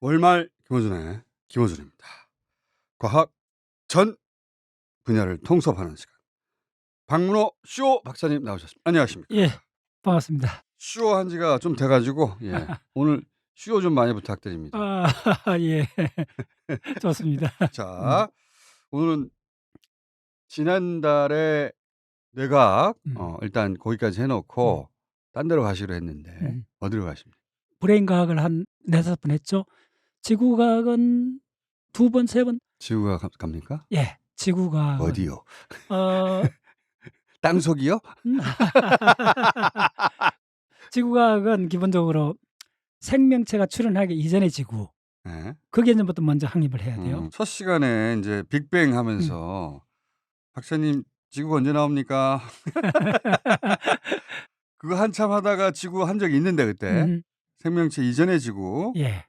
월말 김어준의 김어준입니다. 과학 전 분야를 통섭하는 시간. 박문호 쇼 박사님 나오셨습니다. 안녕하십니까? 예, 반갑습니다. 쇼 한 지가 좀 돼가지고 예. 오늘 쇼 좀 많이 부탁드립니다. 아, 예. 좋습니다. 자, 오늘은 지난달에 뇌각 음. 어, 일단 거기까지 해놓고 딴 데로 가시기로 했는데 음. 어디로 가십니까? 브레인 과학을 한 네다섯 번 했죠. 지구 과학은 두 번, 세 번. 지구가 가- 갑니까? 예, 지구 과학. 어디요? 어, 땅속이요? 음. 지구 과학은 기본적으로 생명체가 출현하기 이전의 지구. 네. 그 개념부터 먼저 확립을 해야 돼요. 음, 첫 시간에 이제 빅뱅 하면서 박사님 지구가 언제 나옵니까? 그거 한참 하다가 지구 한 적이 있는데 그때 음, 생명체 이전의 지구. 예.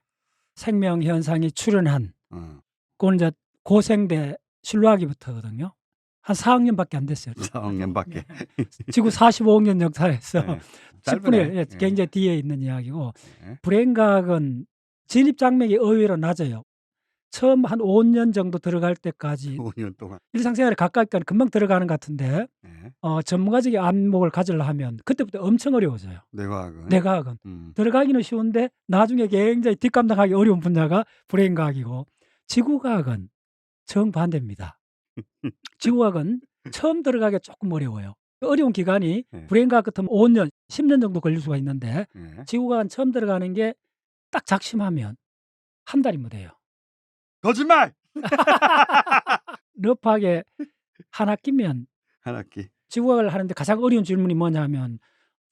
생명 현상이 출현한 어, 그건 이제 고생대 신로하기부터거든요. 한 4학년밖에 안 됐어요. 4학년밖에. 지구 45년 역사에서 네. 10분의 1, 짧으네. 예, 예. 굉장히 뒤에 있는 이야기고 네. 불행각은 진입 장벽이 의외로 낮아요. 처음 한 5년 정도 들어갈 때까지 5년 동안. 일상생활에 가까이 가면 금방 들어가는 것 같은데 네. 어, 전문가적인 안목을 가지려 하면 그때부터 엄청 어려워져요. 뇌과학은. 뇌과학은 음. 들어가기는 쉬운데 나중에 굉장히 뒷감당하기 어려운 분야가 불행과학이고 지구과학은 정반대입니다. 지구과학은 처음 들어가기 조금 어려워요. 어려운 기간이 네. 불행과학 같으면 5년, 10년 정도 걸릴 수가 있는데 네. 지구과학은 처음 들어가는 게 딱 작심하면 한 달이면 돼요. 거짓말. 럽하게 한 학기면 한 학기. 지구과학을 하는데 가장 어려운 질문이 뭐냐면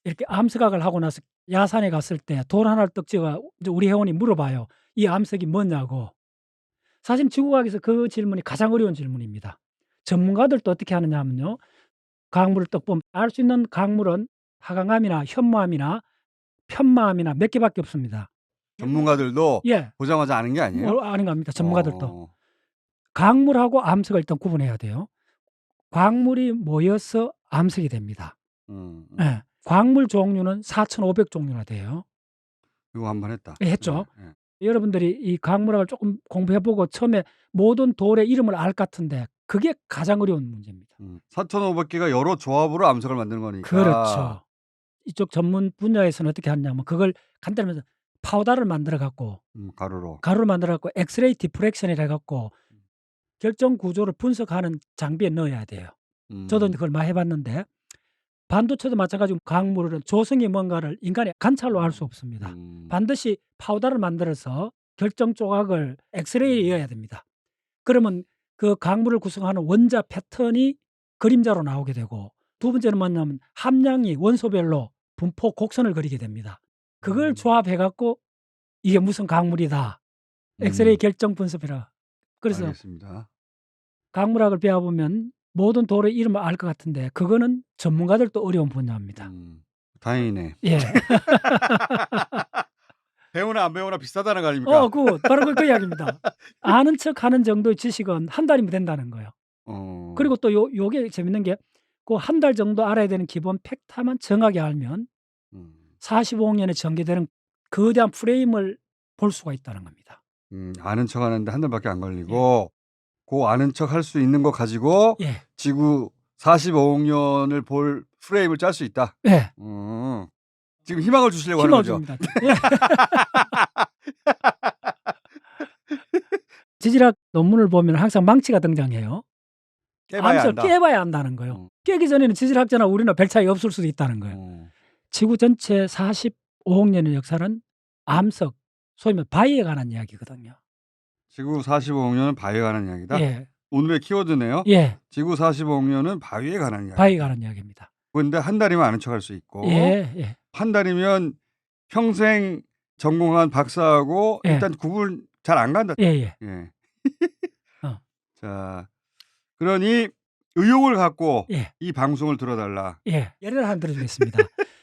이렇게 암석학을 하고 나서 야산에 갔을 때 돌 하나를 떡 찍어 우리 회원이 물어봐요. 이 암석이 뭐냐고. 사실 지구과학에서 그 질문이 가장 어려운 질문입니다. 전문가들도 어떻게 하느냐 하면요. 강물을 떡 보면 알 수 있는 강물은 하강암이나 현무암이나 편마암이나 몇 개밖에 없습니다. 전문가들도 예. 보자마자 아는 게 아니에요? 뭐 아는 겁니다. 전문가들도. 어. 강물하고 암석을 일단 구분해야 돼요. 광물이 모여서 암석이 됩니다. 음. 음. 예. 광물 종류는 4,500 종류나 돼요. 이거 한 번 했다. 예, 했죠. 네, 네. 여러분들이 이 강물학을 조금 공부해보고 처음에 모든 돌의 이름을 알 것 같은데 그게 가장 어려운 문제입니다. 음. 4,500개가 여러 조합으로 암석을 만드는 거니까. 그렇죠. 이쪽 전문 분야에서는 어떻게 하냐면 그걸 간단히 말해서 파우더를 만들어 갖고 음, 가루로. 가루를 만들어 갖고 엑스레이 디프렉션이라 해 갖고 결정 구조를 분석하는 장비에 넣어야 돼요. 음. 저도 그걸 많이 해봤는데 반도체도 마찬가지로 강물은 조성이 뭔가를 인간의 관찰로 알 수 없습니다. 음. 반드시 파우더를 만들어서 결정 조각을 엑스레이에 이어야 됩니다. 그러면 그 강물을 구성하는 원자 패턴이 그림자로 나오게 되고 두 번째는 뭐냐면 함량이 원소별로 분포 곡선을 그리게 됩니다. 그걸 음. 조합해 갖고 이게 무슨 강물이다. 엑스레이 음. 결정 분석이라. 그래서 알겠습니다. 강물학을 배워보면 모든 돌의 이름을 알 것 같은데 그거는 전문가들도 어려운 분야입니다. 음. 다행이네. 예. 배우나 안 배우나 비슷하다는 거 아닙니까? 어, 그 바로 그, 그 이야기입니다. 아는 척 하는 정도의 지식은 한 달이면 된다는 거예요. 어. 그리고 또 요 요게 재밌는 게 그 한 달 정도 알아야 되는 기본 팩타만 정확히 알면 음. 45억 년에 전개되는 거대한 프레임을 볼 수가 있다는 겁니다. 음, 아는 척 하는데 한 달밖에 안 걸리고 그 아는 척 할 수 있는 거 가지고 예. 지구 45억 년을 볼 프레임을 짤 수 있다. 예. 음. 지금 희망을 주시려고 힘을 하는 거죠. 예. 지질학 논문을 보면 항상 망치가 등장해요. 깨봐야 한다. 깨봐야 한다는 거예요. 어. 깨기 전에는 지질학자나 우리나 별 차이 없을 수도 있다는 거예요. 어. 지구 전체 45억 년의 역사는 암석, 소위 말해 바위에 관한 이야기거든요. 지구 45억 년은 바위에 관한 이야기다. 예, 오늘의 키워드네요. 예, 지구 45억 년은 바위에 관한 이야기. 바위에 관한 이야기입니다. 그런데 한 달이면 아는 척할 수 있고 예, 예, 한 달이면 평생 전공한 박사하고 예. 일단 구분 잘 안 간다. 예, 예. 예. 어. 자, 그러니 의욕을 갖고 예, 이 방송을 들어달라. 예. 예를 하나 들어주겠습니다.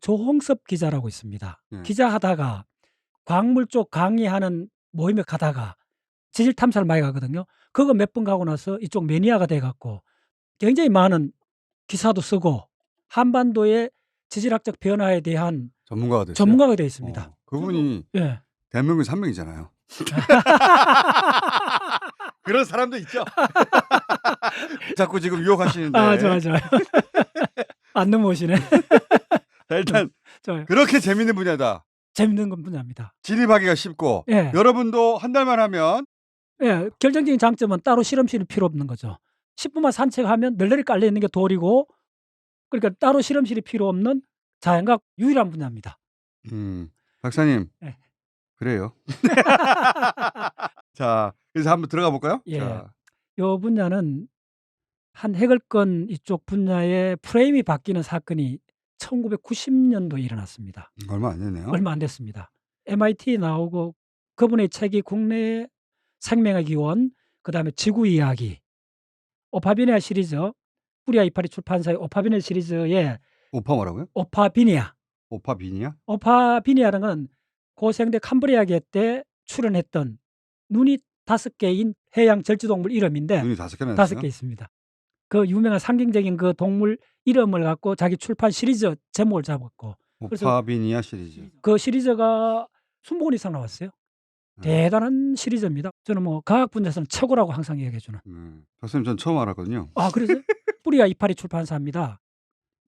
조홍섭 기자라고 있습니다. 예. 기자 하다가 광물 쪽 강의하는 모임에 가다가 지질 탐사를 많이 가거든요. 그거 몇 번 가고 나서 이쪽 매니아가 돼 갖고 굉장히 많은 기사도 쓰고 한반도의 지질학적 변화에 대한 전문가가 됐어요. 전문가가 되어 있습니다. 어, 그분이 예. 대한민국 3명이잖아요. 그런 사람도 있죠. 자꾸 지금 유혹하시는데. 아 좋아 좋아요. 안 넘어오시네. 자, 일단 좋아요. 그렇게 재밌는 분야다. 재밌는 건 분야입니다. 진입하기가 쉽고 예. 여러분도 한 달만 하면 예, 결정적인 장점은 따로 실험실이 필요 없는 거죠. 10분만 산책하면 널널이 깔려 있는 게 돌이고 그러니까 따로 실험실이 필요 없는 자연과학 유일한 분야입니다. 음, 박사님 예. 그래요. 자, 그래서 한번 들어가 볼까요? 예. 자, 요 분야는 한 해결권 이쪽 분야의 프레임이 바뀌는 사건이 1990년도에 일어났습니다. 음, 얼마 안 됐네요. 얼마 안 됐습니다. MIT 나오고 그분의 책이 국내 생명의 기원, 그다음에 지구 이야기, 오파비니아 시리즈, 뿌리아 이파리 출판사의 오파비니아 시리즈의 오파 뭐라고요? 오파비니아, 오파 비니야? 오파비니아라는 건 고생대 캄브리아계 때 출연했던 눈이 다섯 개인 해양 절지동물 이름인데 눈이 다섯 개나 다섯? 개 있습니다. 그 유명한 상징적인 그 동물 이름을 갖고 자기 출판 시리즈 제목을 잡았고 그래서- 오파 비니아 시리즈. 그 시리즈가 20권 이상 나왔어요. 음. 대단한 시리즈입니다. 저는 뭐 과학 분야에서는 최고라고 항상 얘기해 주는. 음, 박사님 전 처음 알았거든요. 아, 그래서 뿌리와 이파리 출판사입니다.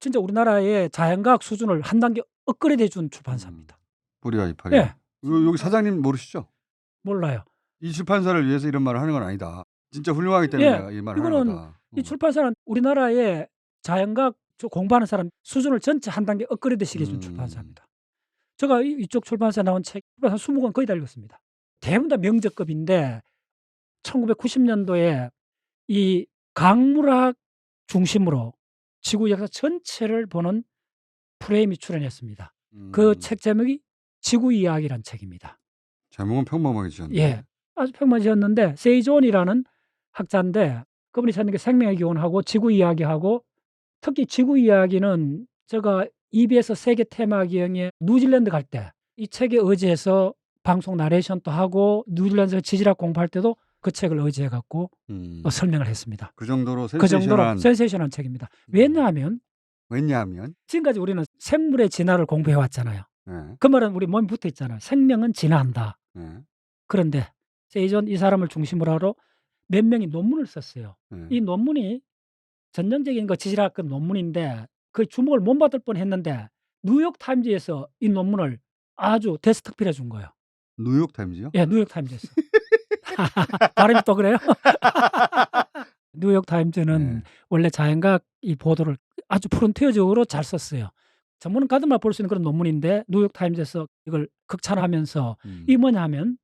진짜 우리나라의 자연과학 수준을 한 단계 업그레이드 해준 출판사입니다. 뿌리와 이파리. 예. 요- 여기 사장님 모르시죠? 몰라요. 이 출판사를 위해서 이런 말을 하는 건 아니다. 진짜 훌륭하기 때문에 예, 이 말을 하는 이거는 거다. 이 음. 출판사는 우리나라의 자연과학 저 공부하는 사람 수준을 전체 한 단계 업그레이드 시켜준 음. 출판사입니다. 제가 이- 이쪽 출판사에 나온 책 한 20권 거의 다 읽었습니다. 대부분 다 명작급인데 1990년도에 이 강물학 중심으로 지구 역사 전체를 보는 프레임이 출연했습니다. 그 음, 책 제목이 지구 이야기란 책입니다. 제목은 평범하게 지었네. 예. 아주 평범하셨는데 세이존이라는 학자인데 그분이 찾는 게 생명의 기원하고 지구 이야기하고 특히 지구 이야기는 제가 EBS 세계 테마 기행에 뉴질랜드 갈 때 이 책에 의지해서 방송 나레이션도 하고 뉴질랜드에서 지질학 공부할 때도 그 책을 의지해 갖고 음, 어, 설명을 했습니다. 그 정도로 그 센세이션한 센세이션한 책입니다. 왜냐하면 왜냐하면 지금까지 우리는 생물의 진화를 공부해 왔잖아요. 예, 그 말은 우리 몸에 붙어 있잖아요. 생명은 진화한다. 예, 그런데 세이존 이 사람을 중심으로 하러 몇 명이 논문을 썼어요. 예. 이 논문이 전형적인 지질학 그 논문인데 그 주목을 못 받을 뻔했는데 뉴욕 타임즈에서 이 논문을 아주 대스특필해 준 거예요. 뉴욕 타임즈요? 예, 뉴욕 타임즈에서. 발음이 또 그래요? 뉴욕 타임즈는 네. 원래 자연과학 이 보도를 아주 프론티어적으로 잘 썼어요. 전문가들만 볼 수 있는 그런 논문인데 뉴욕 타임즈에서 이걸 극찬하면서 음, 이 뭐냐 하면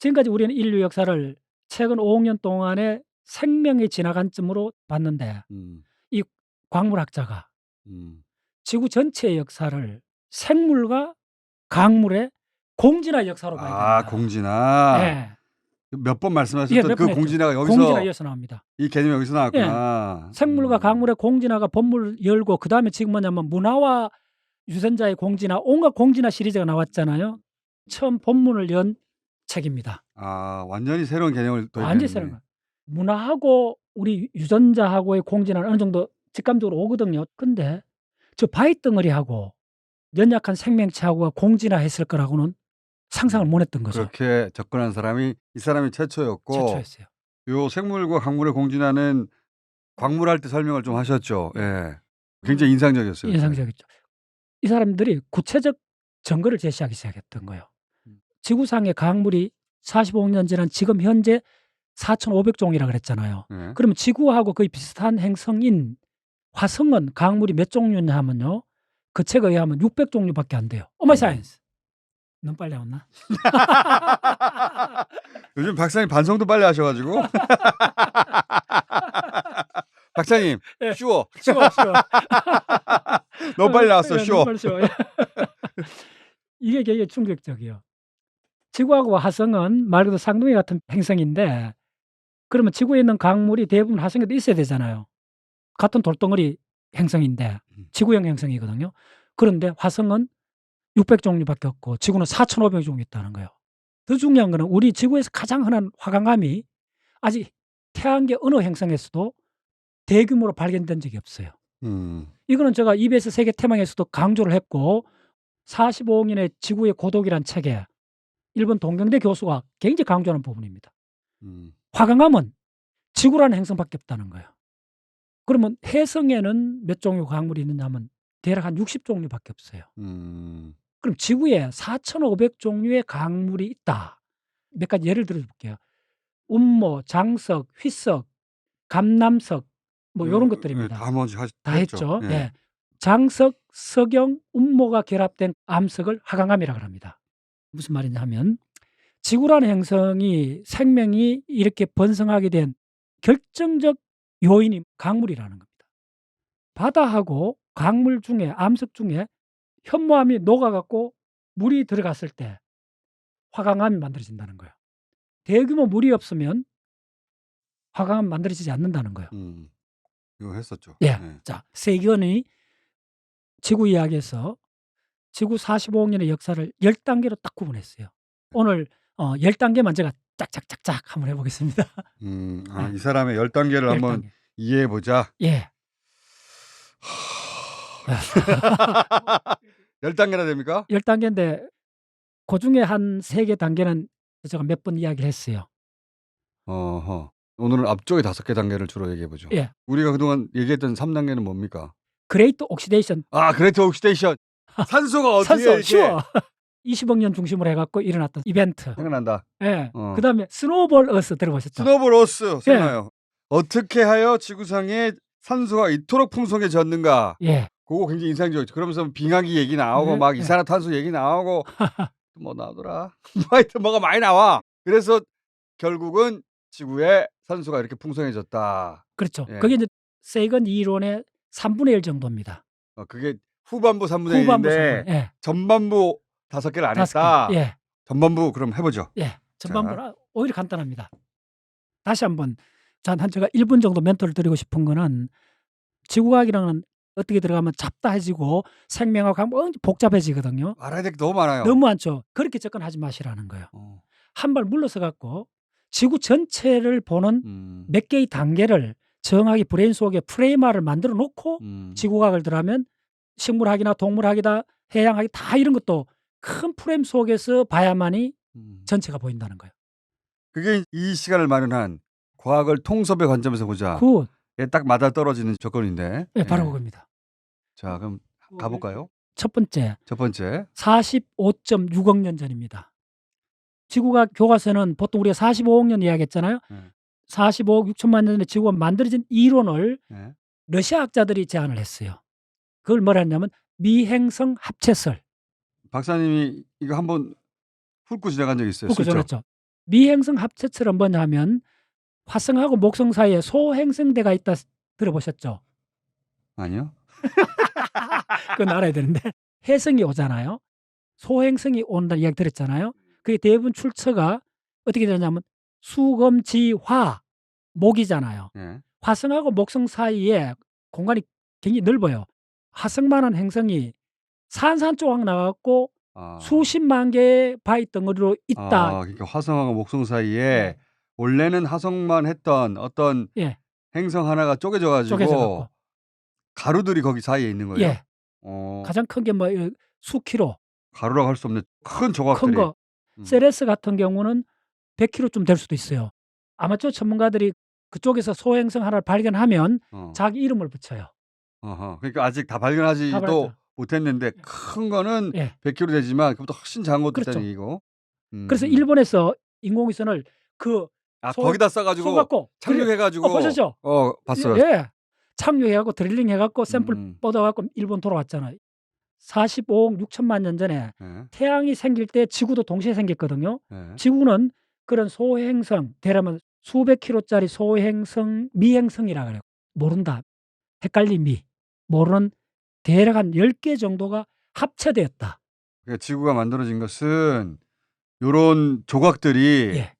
지금까지 우리는 인류 역사를 최근 5억 년 동안의 생명의 진화 관점으로 봤는데 음, 광물학자가 음. 지구 전체의 역사를 생물과 강물의 공진화 역사로 봐야 된다. 아 공진아 예, 몇번 예, 말씀하셨던 몇그번 했죠. 공진아가 여기서 공진화 이어서 나옵니다. 이 개념이 여기서 나왔구나. 생물과 음. 강물의 공진화가 본문을 열고 그 다음에 지금 뭐냐면 문화와 유전자의 공진화 온갖 공진화 시리즈가 나왔잖아요. 처음 본문을 연 책입니다. 아 완전히 새로운 개념을 또 완전히 새로운 거. 문화하고 우리 유전자하고의 공진화는 어느 정도 직감적으로 오거든요. 근데 저 바위 덩어리하고 연약한 생명체하고가 공진화했을 거라고는 상상을 못 했던 거죠. 그렇게 접근한 사람이 이 사람이 최초였고 최초였어요. 요 생물과 강물의 공진화는 광물할 때 설명을 좀 하셨죠. 예. 굉장히 인상적이었어요. 인상적이죠. 이 사람들이 구체적 증거를 제시하기 시작했던 거예요. 음. 지구상의 강물이 45억 년 지난 지금 현재 4,500종이라 그랬잖아요. 예. 그러면 지구하고 거의 비슷한 행성인 화성은 강물이 몇 종류냐 하면요. 그 책에 의하면 600종류밖에 안 돼요. 오마이 사이언스. 너무 빨리 나왔나? 요즘 박사님 반성도 빨리 하셔가지고. 박사님 예. 쉬워. 쉬워, 쉬워. 너무 빨리 나왔어. 예, 쉬워. 너무 빨리 쉬워. 이게 되게 충격적이에요. 지구하고 화성은 말 그대로 쌍둥이 같은 행성인데 그러면 지구에 있는 강물이 대부분 화성에도 있어야 되잖아요. 같은 돌덩어리 행성인데 음. 지구형 행성이거든요. 그런데 화성은 600종류밖에 없고 지구는 4,500종이 있다는 거예요. 더 중요한 거는 우리 지구에서 가장 흔한 화강암이 아직 태양계 어느 행성에서도 대규모로 발견된 적이 없어요. 음. 이거는 제가 EBS 세계 테마에서도 강조를 했고 45억 년의 지구의 고독이란 책에 일본 동경대 교수가 굉장히 강조하는 부분입니다. 음. 화강암은 지구라는 행성밖에 없다는 거예요. 그러면 해성에는 몇 종류 광물이 있느냐면 대략 한 60종류밖에 없어요. 음. 그럼 지구에 4,500 종류의 강물이 있다. 몇 가지 예를 들어 볼게요. 운모, 장석, 휘석, 감남석 뭐 요런 그, 것들입니다. 예, 다 먼저 하시, 다 했죠. 예. 예. 장석, 석영, 운모가 결합된 암석을 화강암이라고 합니다. 무슨 말이냐 하면 지구라는 행성이 생명이 이렇게 번성하게 된 결정적 요인이 강물이라는 겁니다. 바다하고 강물 중에 암석 중에 현무암이 녹아갖고 물이 들어갔을 때 화강암이 만들어진다는 거예요. 대규모 물이 없으면 화강암 만들어지지 않는다는 거예요. 음. 이거 했었죠. 예. 자, 세견이 지구 이야기에서 지구 45억 년의 역사를 10단계로 딱 구분했어요. 오늘 어 10단계 만 제가 짝짝짝짝 한번 해 보겠습니다. 음. 아, 예. 이 사람의 열 단계를 한번 10단계. 이해해 보자. 예. 열 단계나 됩니까? 10단계인데 그 중에 한 3개 단계는 제가 몇 번 이야기를 했어요. 어허. 오늘은 앞쪽에 다섯 개 단계를 주로 얘기해 보죠. 예. 우리가 그동안 얘기했던 3단계는 뭡니까? 그레이트 옥시데이션 아, 그레이트 옥시데이션. 산소가 어떻게 산소 이렇게 쉬워. 20억 년 중심으로 해 갖고 일어났던 이벤트. 생각난다. 예. 어. 그다음에 스노우볼 어스 들어보셨죠? 스노브로스 예. 생각나요. 어떻게 하여 지구상에 산소가 이토록 풍성해졌는가? 예. 그거 굉장히 인상적이죠. 그러면서 빙하기 얘기 나오고 네, 막 네. 이산화탄소 얘기 나오고 뭐 나오더라. 뭐 하여튼 뭐가 많이 나와. 그래서 결국은 지구에 산소가 이렇게 풍성해졌다. 그렇죠. 예. 그게 이제 세건 이론의 3분의 1 정도입니다. 어, 그게 후반부 3분의 후반부 1인데 3분의 예. 전반부 다섯 개를 안 다섯 했다. 개. 예. 전반부 그럼 해보죠. 예. 전반부는 오히려 간단합니다. 다시 한번 전한 제가 1분 정도 멘토를 드리고 싶은 거는 지구과학이랑은 어떻게 들어가면 잡다해지고 생명하고 하면 복잡해지거든요. 알아야 될 게 너무 많아요. 너무 많죠. 그렇게 접근하지 마시라는 거예요. 어. 한 발 물러서 갖고 지구 전체를 보는 음. 몇 개의 단계를 정확히 브레인 속에 프레임화를 만들어 놓고 음. 지구과학을 들어가면 식물학이나 동물학이다 해양학이 다 이런 것도 큰 프레임 속에서 봐야만이 음. 전체가 보인다는 거예요. 그게 이 시간을 마련한 과학을 통섭의 관점에서 보자. 그 예, 딱 맞아 떨어지는 조건인데. 예, 바로 예. 그겁니다. 자, 그럼 가볼까요? 첫 번째 첫 번째. 45.6억 년 전입니다. 지구가 교과서는 보통 우리가 45억 년 이야기했잖아요. 네. 45억 6천만 년 전에 지구가 만들어진 이론을 예. 러시아 학자들이 제안을 했어요. 그걸 뭐라 했냐면 미행성 합체설. 박사님이 이거 한번 훑고 지나간 적 있어요. 그 슬쩍. 전했죠. 미행성 합체설은 뭐냐면 화성하고 목성 사이에 소행성대가 있다 들어보셨죠? 아니요. 그건 알아야 되는데 해성이 오잖아요. 소행성이 온다는 이야기 들었잖아요. 그게 대부분 출처가 어떻게 되냐면 수검지화 목이잖아요. 예. 화성하고 목성 사이에 공간이 굉장히 넓어요. 화성만한 행성이 산산 조각 나갖고 아. 수십만 개의 바위 덩어리로 있다. 아, 그러니까 화성하고 목성 사이에 원래는 화성만 했던 어떤 예. 행성 하나가 쪼개져 가지고. 가루들이 거기 사이에 있는 거예요. 예. 어, 가장 큰 게 뭐 수키로 가루라고 할 수 없는 큰 조각들이. 큰 거. 음. 세레스 같은 경우는 100kg쯤 될 수도 있어요. 아마추어 전문가들이 그쪽에서 소행성 하나를 발견하면 어. 자기 이름을 붙여요. 어허. 그러니까 아직 다 발견하지도. 못했는데 큰 거는 예. 100kg 되지만 그보다 훨씬 작은 것도 그렇죠. 있다는 얘기고. 음. 그래서 일본에서 인공위성을 그 아 소- 거기다 써가지고 쏘갖고 착륙해가지고 어, 보셨죠? 어 봤어요. 예. 착륙해갖고 드릴링 해갖고 샘플 음, 뻗어갖고 일본 돌아왔잖아요. 45억 6천만 년 전에 예, 태양이 생길 때 지구도 동시에 생겼거든요. 예. 지구는 그런 소행성, 대라면 수백 킬로짜리 소행성, 미행성이라 그래요. 모른다. 헷갈림이. 모르는 대략 한 10개 정도가 합체되었다. 그러니까 지구가 만들어진 것은 요런 조각들이 예.